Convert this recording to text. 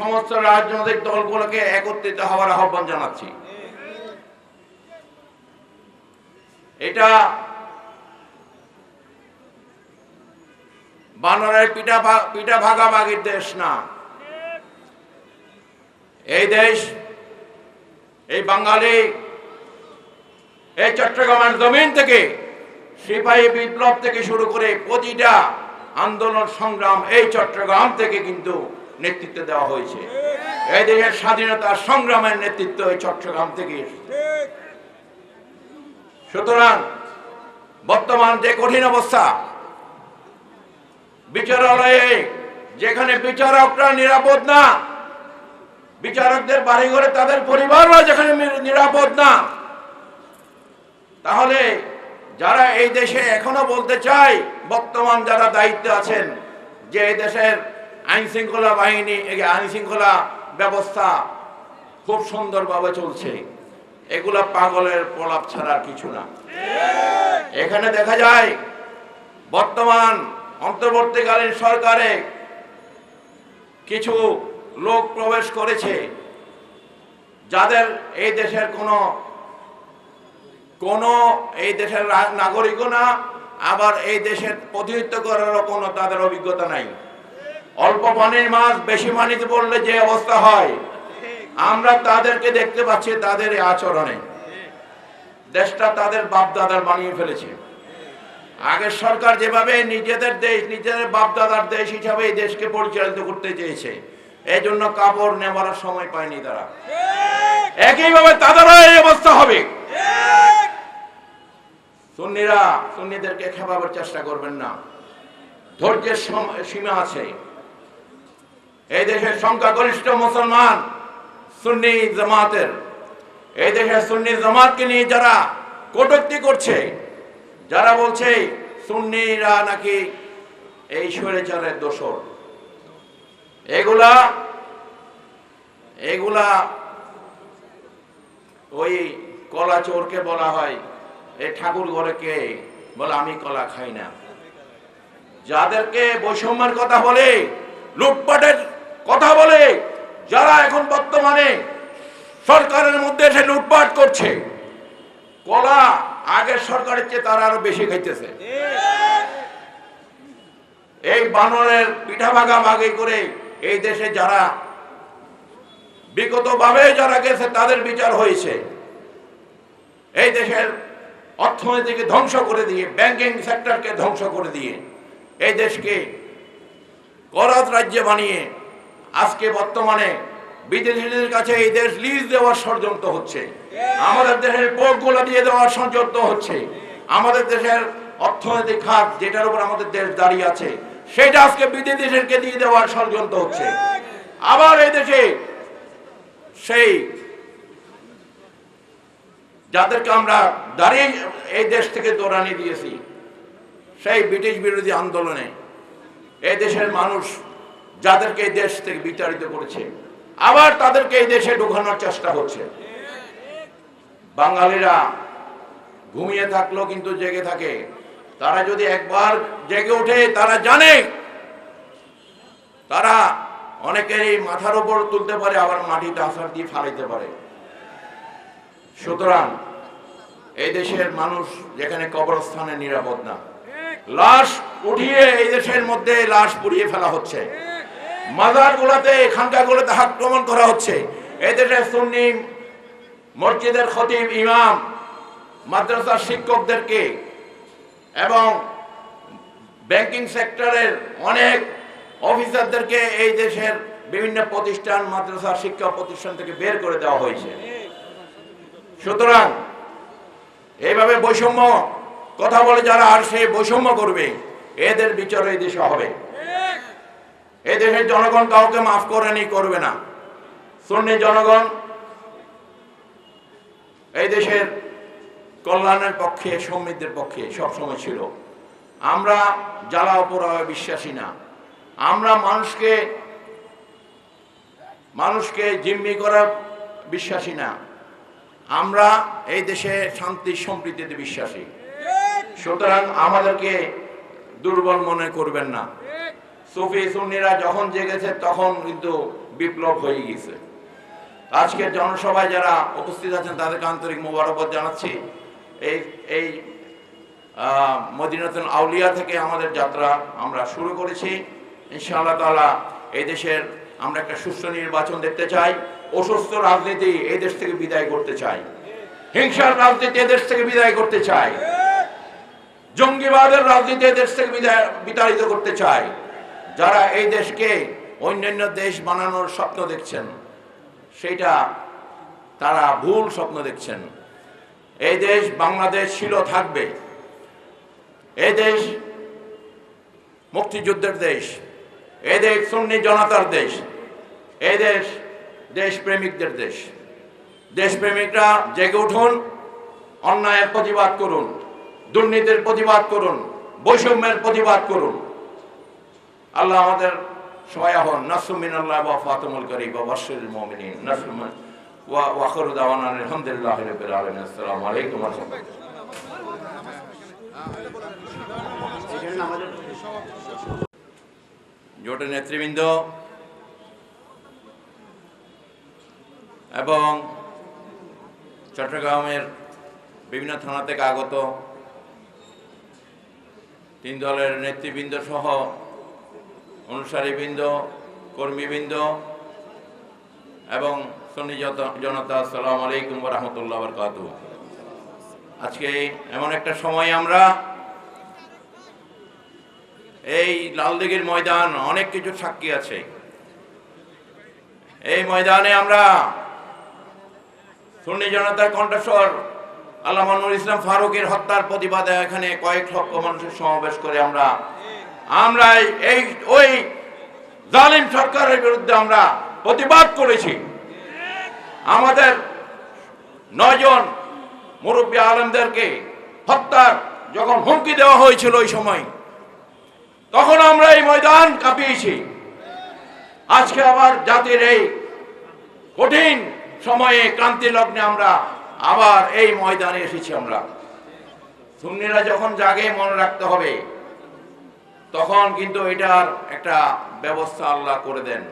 সমস্ত রাজনৈতিক দলগুলোকে একত্রিত হওয়ার আহ্বান জানাচ্ছি। এটা বানরের পিঠা পিঠা ভাগাভাগির দেশ না। এই দেশ, এই বাঙালি, এই চট্টগ্রামের জমিন থেকে সিপাহী বিপ্লব থেকে শুরু করে প্রতিটা আন্দোলন সংগ্রাম এই চট্টগ্রাম থেকে কিন্তু নেতৃত্ব দেওয়া হয়েছে। এই দেশের স্বাধীনতা সংগ্রামের নেতৃত্ব এই চট্টগ্রাম থেকে সুতরাং বর্তমান যে কঠিন অবস্থা, বিচারালয়ে যেখানে বিচারকরা নিরাপদ না, বিচারকদের বাড়ি ঘরে তাদের পরিবাররা যেখানে নিরাপদ না, তাহলে যারা এই দেশে এখনও বলতে চায়, বর্তমান যারা দায়িত্বে আছেন, যে এই দেশের আইন শৃঙ্খলা বাহিনী আইন শৃঙ্খলা ব্যবস্থা খুব সুন্দরভাবে চলছে। এগুলা পাগলের প্রলাপ ছাড়া কিছু না। এখানে দেখা যায়, বর্তমান, অন্তর্বর্তীকালীন সরকারে কিছু লোক প্রবেশ করেছে, যাদের এই দেশের কোনো কোনো এই দেশের নাগরিকও না, আবার এই দেশের প্রতিনিধিত্ব করারও কোনো তাদের অভিজ্ঞতা নাই। অল্প পানির মাছ বেশি পানিতে পড়লে যে অবস্থা হয়, আমরা তাদেরকে দেখতে পাচ্ছি তাদের আচরণে। দেশটা তাদের বাপ দাদার বানিয়ে ফেলেছে। আগের সরকার যেভাবে নিজেদের দেশ, নিজেদের বাপ দাদার দেশ হিসাবে এই দেশকে পরিচালিত করতে চেয়েছে, এই জন্য কাপড় নেওয়ার সময় পায়নি তারা। একইভাবে তাদেরও এই অবস্থা হবে। সুন্নিরা, সুন্নিদেরকে খেপাবার চেষ্টা করবেন না। ধৈর্যের সীমা আছে। এই দেশের সংখ্যাগরিষ্ঠ মুসলমান সুন্নি জামাতের। এই দেশের সুন্নি জামাতকে নিয়ে যারা কটূক্তি করছে, যারা বলছে সুন্নিরা নাকি এই স্বৈরাচারের দোষর। এগুলা এগুলা ওই কলা চোরকে বলা হয় এই ঠাকুর ঘরে কে? বলে, আমি কলা খাই না। যাদেরকে বৈষম্যের কথা বলে, লুটপাটের কথা বলে যারা এখন বর্তমানে সরকারের মধ্যে এসে লুটপাট করছে, কলা আগের সরকারের চেয়ে তারা আরও বেশি খাইতেছে। এই বানরের পিঠা ভাগা ভাগে করে এই দেশে যারা বিগত ভাবে যারা গেছে তাদের বিচার হয়েছে। এই দেশের অর্থনীতিকে ধ্বংস করে দিয়ে, ব্যাংকিং সেক্টরকে ধ্বংস করে দিয়ে এই দেশকে করাত রাজ্য বানিয়ে আজকে বর্তমানে বিদেশিদের কাছে এই দেশ লিজ দেওয়ার ষড়যন্ত্র হচ্ছে। আমাদের দেশের পোর্টগুলো দিয়ে দেওয়ার ষড়যন্ত্র হচ্ছে। আমাদের দেশের অর্থনৈতিক খাত যেটার উপর আমাদের দেশ দাঁড়িয়ে আছে, সেটা আজকে বিদেশিদেরকে দিয়ে দেওয়ার ষড়যন্ত্র হচ্ছে। আবার এই দেশে সেই যাদেরকে আমরা দাঁড়িয়ে এই দেশ থেকে দৌড়ানি দিয়েছি, সেই ব্রিটিশ বিরোধী আন্দোলনে এই দেশের মানুষ যাদেরকে এই দেশ থেকে বিতাড়িত করেছে, আবার তাদেরকে এই দেশে ঢোকানোর চেষ্টা হচ্ছে। বাঙালিরা ঘুমিয়ে থাকলেও কিন্তু জেগে থাকে। তারা যদি একবার জেগে ওঠে, তারা জানে। তারা অনেকেরই মাথার উপর তুলতে পারে, আবার মাটিতে আসার দিয়ে ফালাইতে পারে। সুতরাং এই দেশের মানুষ যেখানে কবরস্থানে নিরাপদ না, লাশ উঠিয়ে এই দেশের মধ্যে লাশ পুড়িয়ে ফেলা হচ্ছে। মাজার গুলাতে, খানকা গুলোতে আক্রমণ করা হচ্ছে। এই দেশের সুন্নি মসজিদের খতিব ইমাম, মাদ্রাসার শিক্ষকদেরকে এবং ব্যাংকিং সেক্টরের অনেক অফিসারদেরকে এই দেশের বিভিন্ন প্রতিষ্ঠান, মাদ্রাসা, শিক্ষা প্রতিষ্ঠান থেকে বের করে দেওয়া হয়েছে। সুতরাং এইভাবে বৈষম্য, কথা বলে যারা আর সে বৈষম্য করবে, এদের বিচার এই দেশে হবে। এই দেশের জনগণ কাউকে মাফ করেনি করবে না। সুন্নি জনগণ এই দেশের কল্যাণের পক্ষে, সমৃদ্ধির পক্ষে সবসময় ছিল। আমরা জ্বালা অপরায় বিশ্বাসী না। আমরা মানুষকে মানুষকে জিম্মি করার বিশ্বাসী না। আমরা এই দেশে শান্তি সম্প্রীতিতে বিশ্বাসী। সুতরাং আমাদেরকে দুর্বল মনে করবেন না। সুফি সুন্নিরা যখন জেগেছে, তখন কিন্তু বিপ্লব হয়ে গেছে। আজকের জনসভায় যারা উপস্থিত আছেন, তাদেরকে আন্তরিক মোবারকবাদ জানাচ্ছি। এই এই মদিনাতুল আউলিয়া থেকে আমাদের যাত্রা আমরা শুরু করেছি। ইনশাআল্লাহ তাআলা এই দেশের আমরা একটা সুষ্ঠু নির্বাচন দেখতে চাই, অসুস্থ রাজনীতি এই দেশ থেকে বিদায় করতে চাই। হিংসার রাজনীতি দেশ থেকে বিদায় করতে চাই। জঙ্গিবাদের রাজনীতি দেশ থেকে বিদায়, বিতাড়িত করতে চাই। যারা এই দেশকে অন্যান্য দেশ বানানোর স্বপ্ন দেখছেন সেটা তারা ভুল স্বপ্ন দেখছেন। এই দেশ বাংলাদেশ ছিল থাকবে। এই দেশ মুক্তিযুদ্ধের দেশ। এই দেশ সুন্নি জনতার দেশ। এই দেশ দেশপ্রেমিকদের দেশ। দেশপ্রেমিকরা জেগে উঠুন, অন্যায়ের প্রতিবাদ করুন, দুর্নীতির প্রতিবাদ করুন, বৈষম্যের প্রতিবাদ করুন। আল্লাহ আমাদের সবাই হন। নাসুমিন আল্লাহ বা ফাতমুল করি বা বর্ষের মমিনিন। নাসুমিন ওয়া ওয়াখরু আলহামদুলিল্লাহ রাব্বিল আলামিন। আসসালামু আলাইকুম ওয়া রাহমাতুল্লাহ। জোটের নেতৃবৃন্দ এবং চট্টগ্রামের বিভিন্ন থানা থেকে আগত তিন দলের নেতৃবৃন্দ সহ অনুসারীবৃন্দ, কর্মীবৃন্দ এবং সন্নি জনতা, আসসালামু আলাইকুম রহমতুল্লাহ বরকাত আজকে এমন একটা সময় আমরা এই লালদিঘির ময়দান অনেক কিছু সাক্ষী আছে। এই ময়দানে আমরা সুন্নি জনতার কণ্ঠস্বর আল্লাহ ইসলাম ফারুকের হত্যার প্রতিবাদে এখানে কয়েক লক্ষ মানুষের সমাবেশ করে আমরা আমরা এই, ওই জালিম সরকারের বিরুদ্ধে আমরা প্রতিবাদ করেছি। আমাদের নয়জন মুরব্বী আলমদেরকে হত্যার যখন হুমকি দেওয়া হয়েছিল ওই সময়, তখন আমরা এই ময়দান কাঁপিয়েছি। আজকে আবার জাতির এই কঠিন সময়ে, ক্রান্তি লগ্নে আমরা আবার এই ময়দানে এসেছি আমরা। সুন্নিরা যখন জাগে, মনে রাখতে হবে তখন কিন্তু এটার একটা ব্যবস্থা আল্লাহ করে দেন।